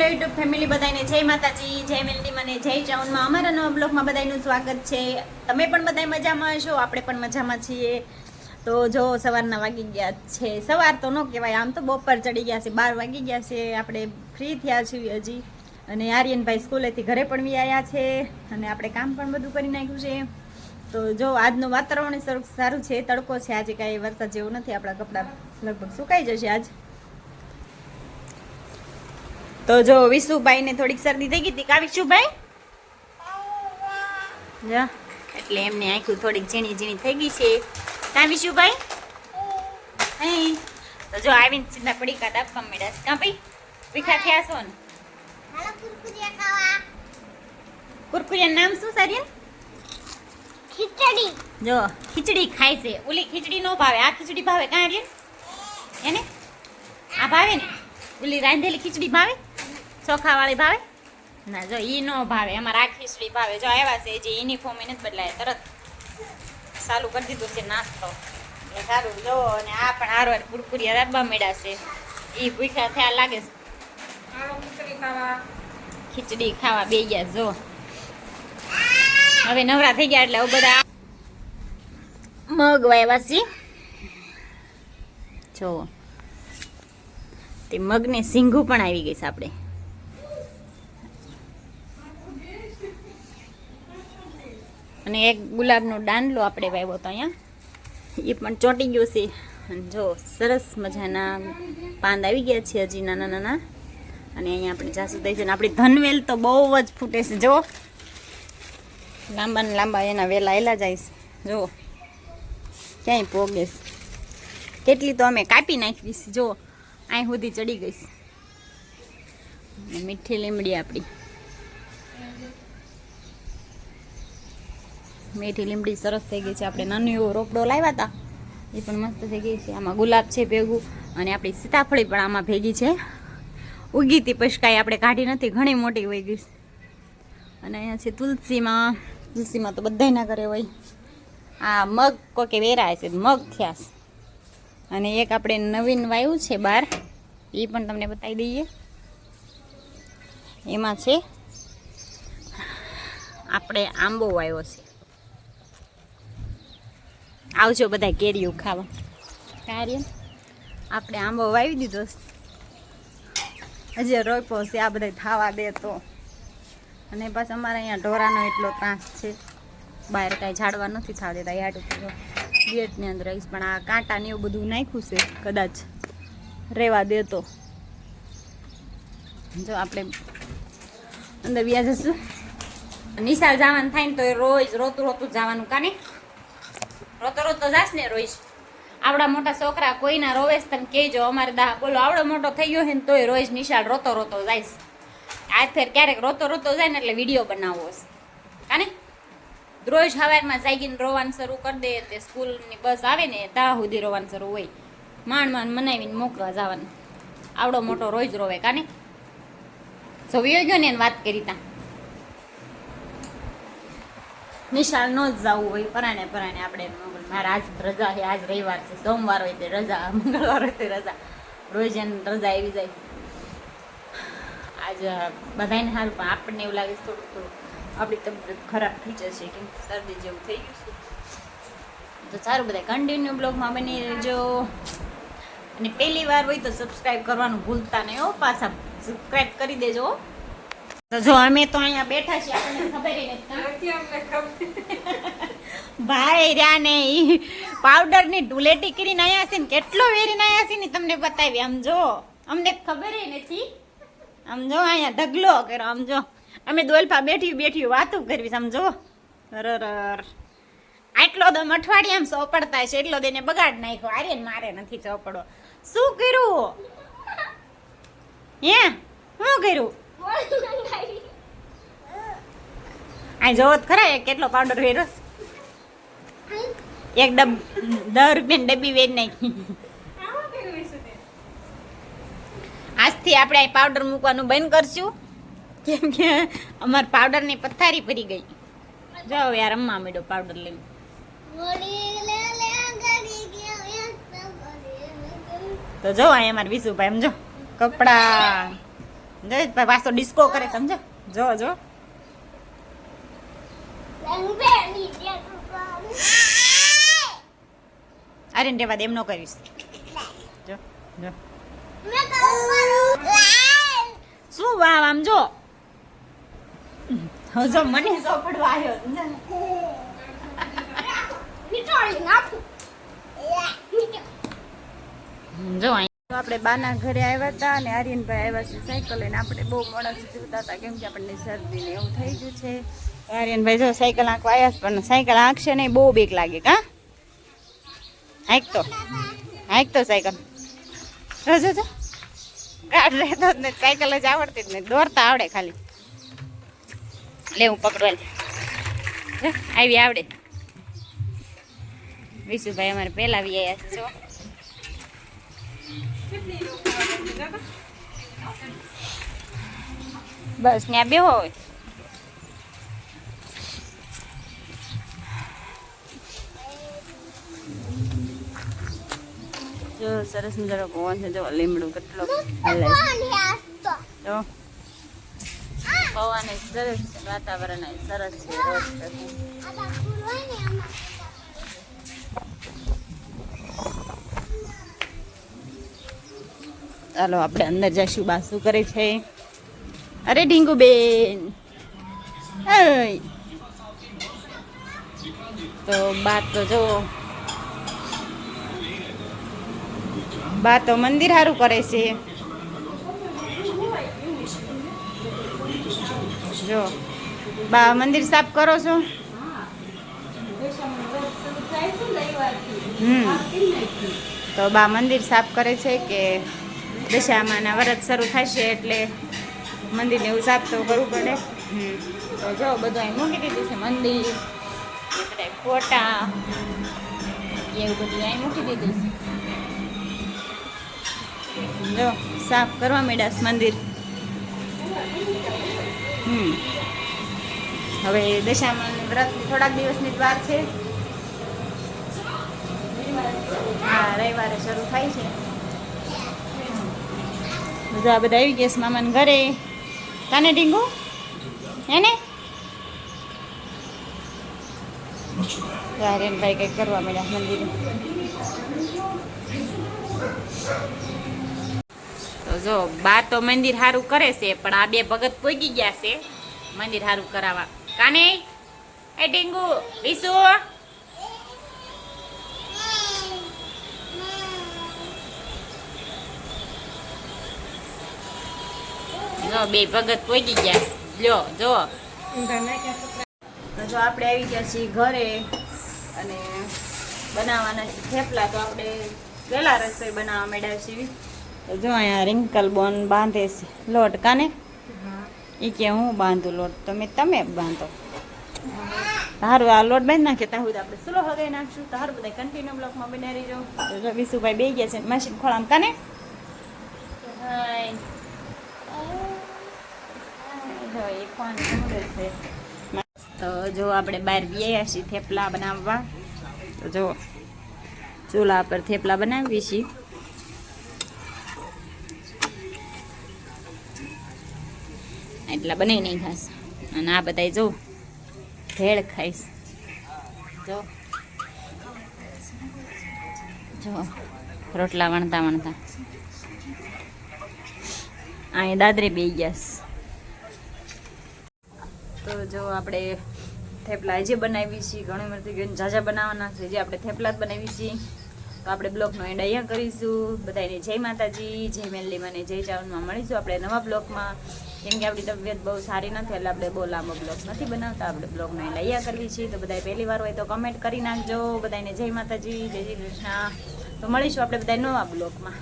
Hello YouTube family બધાને જય માતાજી, જય મેલડી મને, જય ચાઉનમાં અમારા નવા બ્લોગમાં બધાનું સ્વાગત છે. તમે પણ બધા મજામાં હશો? આપણે પણ મજામાં છીએ. તો જો સવારના વાગી ગયા છે. સવાર તો ન કહેવાય, આમ તો બપોર ચડી ગયા છે. બાર વાગી ગયા છે. આપણે ફ્રી થયા છીએ હજી. અને આર્યનભાઈ સ્કૂલેથી ઘરે પણ આવ્યા છે. અને આપણે કામ પણ બધું કરી નાખ્યું છે. તો જો આજનું વાતાવરણ સારું છે. તડકો છે. આજે કાંઈ વરસાદ જેવું નથી. આપણા કપડાં લગભગ સુકાઈ જશે આજ. તો જો વિશુભાઈ ને થોડીક શરદી થઈ ગઈ હતી. કા વિશુભાઈ? જા. એટલે એમને આખું થોડીક ઝીણી ઝીણી થઈ ગઈ છે. કા વિશુભાઈ? હે. તો જો આવીને સીધા પડી કાઢ આપવા મળ્યા છે. કા ભાઈ? વિખા થયા છો ને? કુરકુરિયા નામ શું સારિયન ખીચડી. જો ખીચડી ખાય છે. ઓલી ખીચડી નો ભાવે. આ ખીચડી ભાવે કાં આર્યન? એને? આ ભાવે ને? ઓલી રાંધેલી ખીચડી ભાવે? ચોખા વાળી ભાવે? ના જો ઈ નો ભાવે. અમારે આ ખીચડી ભાવે. જો આવ્યા છે જે યુનિફોર્મ એને જ બદલાય તરત. ચાલુ કરી દીધું છે નાસ્તો. એટલે સારું. જો અને આ પણ હારો કુરકુરિયા રાબા મેળા છે. ઈ ભૂખ્યા થયા લાગે છે. ખીચડી ખાવા. બે ગયા જો. હવે નવરા થઈ ગયા એટલે બધા મગ વાવ્યા છે. જો. તે મગને સિંગું પણ આવી ગઈ છે આપણે. અને એક ગુલાબનો દાંડલો આપણે વાવ્યો હતો અહીંયા. એ પણ ચોંટી ગયો છે. જો, સરસ મજાના પાંદ આવી ગયા છે હજી નાના નાના. અને અહીંયા આપણે જાસુ દઈ છે અને આપણી ધનવેલ તો બહુ જ ફૂટે છે, જો. લાંબા ને લાંબા એના વેલા એલા જાય છે. જો, ક્યાંય પોગે છે. કેટલી તો અમે કાપી નાખી છે, જો. અહીં સુધી ચડી ગઈશ મીઠી લીમડી આપણી. મીઠી લીમડી સરસ થઈ ગઈ છે. આપણે નાનો એવો રોપડો લાવ્યા હતા. એ પણ મસ્ત થઈ ગઈ છે. આમાં ગુલાબ છે ભેગું અને આપણી સીતાફળી પણ આમાં ભેગી છે. ઉગી હતી પછી આપણે કાઢી નથી. ઘણી મોટી હોઈ ગઈ અને અહીંયા છે તુલસીમાં. તુલસીમાં તો બધાયના ઘરે હોય. આ મગ કોકે વેરાય છે, મગ છે. અને એક આપણે નવીન વાયુ છે બહાર. એ પણ તમને બતાવી દઈએ. એમાં છે, આપણે આંબો વાવ્યો છે. આવજો બધા કેરીઓ ખાવા. કાર્ય આપણે આંબો વાવી દીધો. હજી રોપ્યો છે આ બધા ખાવા દે તો. અને બસ અમારે અહીંયા ઢોરાનો એટલો ત્રાસ છે. બહાર કાંઈ ઝાડવા નથી થવા દેતા. યાદ ઉપર ગેટની અંદર રહીશ પણ આ કાંટા ને એવું બધું નાખ્યું છે. કદાચ રહેવા દેતો. જો આપણે અંદર વ્યા જશું. નિશાળ જવાનું થાય ને તો એ રોજ રોતું રોતું જવાનું કાને રોતો રોતો જાસ ને રોજ આવડા મોટા છોકરા કોઈના રોવેશ તને કહેજો અમારે દા. બોલો, આવડો મોટો થઈ ગયો છે ને તોય રોજ નિશાળ રોતો રોતો જાઈશ. આ ફેર ક્યારેક રોતો રોતો જાય ને એટલે વીડિયો બનાવવો હશે કાને? રોજ સવારમાં જાગીને રોવાનું શરૂ કરી દે, તે સ્કૂલની બસ આવે ને, ત્યાં સુધી રોવાનું શરૂ હોય. માંડ માંડ મનાવીને મોકલવા જવાનું. આવડો મોટો રોજ રોવે, કાને? જો વિયો ગયો ને એને વાત કરી તા. નિશાળ નો જ જવું હોય, પરાણે પરાણે આપણે. મારે આજ રજા છે, આજ રવિવાર છે, સોમવાર હોય તે રજા, મંગળવાર હોય તે રજા. રોજ એને રજા આવી જાય. આજ બધાને સારું, પણ આપણને એવું લાગે થોડું થોડુંક આપણી તબિયત ખરાબ થઈ જશે, કેમ શરદી જેવું થઈ ગયું છે. તો સારું બધા કન્ટિન્યુ બ્લોગમાં બની રહેજો. અને પહેલી વાર હોય તો સબસ્ક્રાઈબ કરવાનું ભૂલતા નહીં હો, પાછા સબસ્ક્રાઈબ કરી દેજો જો અમે તો અહીંયા બેઠા છીએ આપણને ખબર નથી ભાઈ રહ્યા ને ઈ પાવડરની ઢુલેટી કરીને આયા છે ને કેટલો વેરીને આયા છે ને તમને બતાવી આમ જો. અમને ખબર નથી. આમ જો અહીંયા ઢગલો કર્યો આમ જો. અમે દોલફા બેઠી બેઠી વાતો કરવી સમજો રર આટલો દમ આમ સોપડતા છે એટલો દેને બગાડ નાખ્યો. આરે ને મારે નથી ચોપડો શું કર્યું? હે? શું કર્યું? આ જોવો તો ખરા કેટલો પાવડર વેરો એક ડબ દસ રૂપિયાની ડબ્બી વેરી નાખી. આજથી આપણે અહીં પાવડર મૂકવાનું બંધ કરશું. કેમ કે અમાર પાવડરની પથારી ભરી ગઈ. જાઓ યાર રમવા મેડો પાવડર લઈને. તો જો અહીં અમારે વિશુભાઈ એમ જો કપડા. જયેશભાઈ પાછો ડિસ્કો કરે સમજો? જો જો. અરે રેવા દે એમ નો કરીશ. જો શું વાવ આમ જો? હવે જો મને સોપડવા આવ્યો જો અહીં આપણે બાના ઘરે આવ્યા હતા અને આર્યનભાઈ આવ્યા છે સાયકલ લઈને. આપણે બહુ મોડા સુધી ઉતા હતા, કેમ કે આપણને શરદી ને એવું થઈ ગયું છે. આર્યનભાઈ જો સાયકલ આંકવા આવ્યા છે, પણ સાયકલ આંકશે નહીં, બહુ બેક લાગે, કા? હાંક તો. હાંક તો સાયકલ. રજો જો ગાડ રહેતો જ નથી, સાયકલ જ આવડતી જ નહીં દોરતા આવડે ખાલી. લે, હું પકડવા આવી આવડે. વિશુભાઈ અમારે પહેલાં આવી આવ્યા છે, જો. બસ, ત્યાં બે હોય જો, સરસ મજાનો પવન છે. જો, લીમડું કેટલો હલે જો. પવન સરસ વાતાવરણ સરસ છે, રોજ ચાલો, આપણે અંદર જઈશું. બા, શું કરે છે? અરે, ઢીંગુ બેન. તો બા, તો જો. બા, તો મંદિર સારું કરે છે. જો. બા, મંદિર સાફ કરો છો? હમ. તો બા, મંદિર સાફ કરે છે કે દશામાના વ્રત શરૂ થશે એટલે મંદિરને એવું સાફ તો કરવું પડે. તો જો, બધું અહીં મૂકી દીધું છે મંદિર બધા ફોટા, એવું બધું અહીં મૂકી દીધું છે. જો, સાફ કરવા મેળાશ મંદિર. હમ. હવે દશામાન વ્રત થોડાક દિવસની જ વાર છે. રવિવારે શરૂ થાય છે. બધા બધા આવી ગયા મામાને ઘરે. કાને ડીંગુ હે ને ભાઈ કંઈક કરવા મળ્યા મંદિરે. તો જો, બા તો મંદિર સારું કરે છે, પણ આ બે ભગત પોગી ગયા છે મંદિર સારું કરાવવા. કાને? એ ડીંગુ વિસુ? જો બે ભગત પહોંચી ગયા લ્યો જો. તો જો આપણે આવી ગયા છીએ ઘરે અને બનાવવાના છે થેપલા. તો આપણે વહેલા રસોઈ બનાવવા માંડ્યા છીએ. તો જો અહીંયા રિંકલ બોન બાંધે છે. લોટ કાને? એ કે હું બાંધું લોટ. તમે તમે બાંધો. સારું આ લોટ બાંધી નાખે ત્યાં સુધી આપણે સ્લો હગાઈ નાખશું. તો સારું બધા કન્ટિન્યુ બ્લોકમાં બનાવી જાઉં તો જો વિશુભાઈ બે ગયા છે મશીન ખોળામ. કાને? હાય. તો જો આપણે બહાર ગયા છીએ થેપલા બનાવવા, તો જો, ચૂલા પર થેપલા બનાવીએ છીએ. એટલા બનાવી નહીં ખાસ અને આ બધા જો ભેળ ખાઈશ જો જો, રોટલા વણતા વણતા. અહીં દાદરે બે ગયા જો આપણે થેપલા આજે બનાવી છીએ, ઘણી બધી ગઈ ઝાઝા બનાવવાના છે, જે આપણે થેપલા જ બનાવી છીએ. તો આપણે બ્લોગનો એન્ડ અહીંયા કરીશું. બધાને જય માતાજી, જય મેલીમાં ને જય ચાવનમાં મળીશું આપણે નવા બ્લોગમાં કેમ કે આપણી તબિયત બહુ સારી નથી, એટલે આપણે બહુ લાંબો બ્લોગ નથી બનાવતા. આપણે બ્લોગનો એન્ડ અહીંયા કરવી છીએ. તો બધાએ પહેલી વાર હોય તો કમેન્ટ કરી નાખજો. બધાને જય માતાજી, જય શ્રી કૃષ્ણ. તો મળીશું આપણે બધા નવા બ્લોગમાં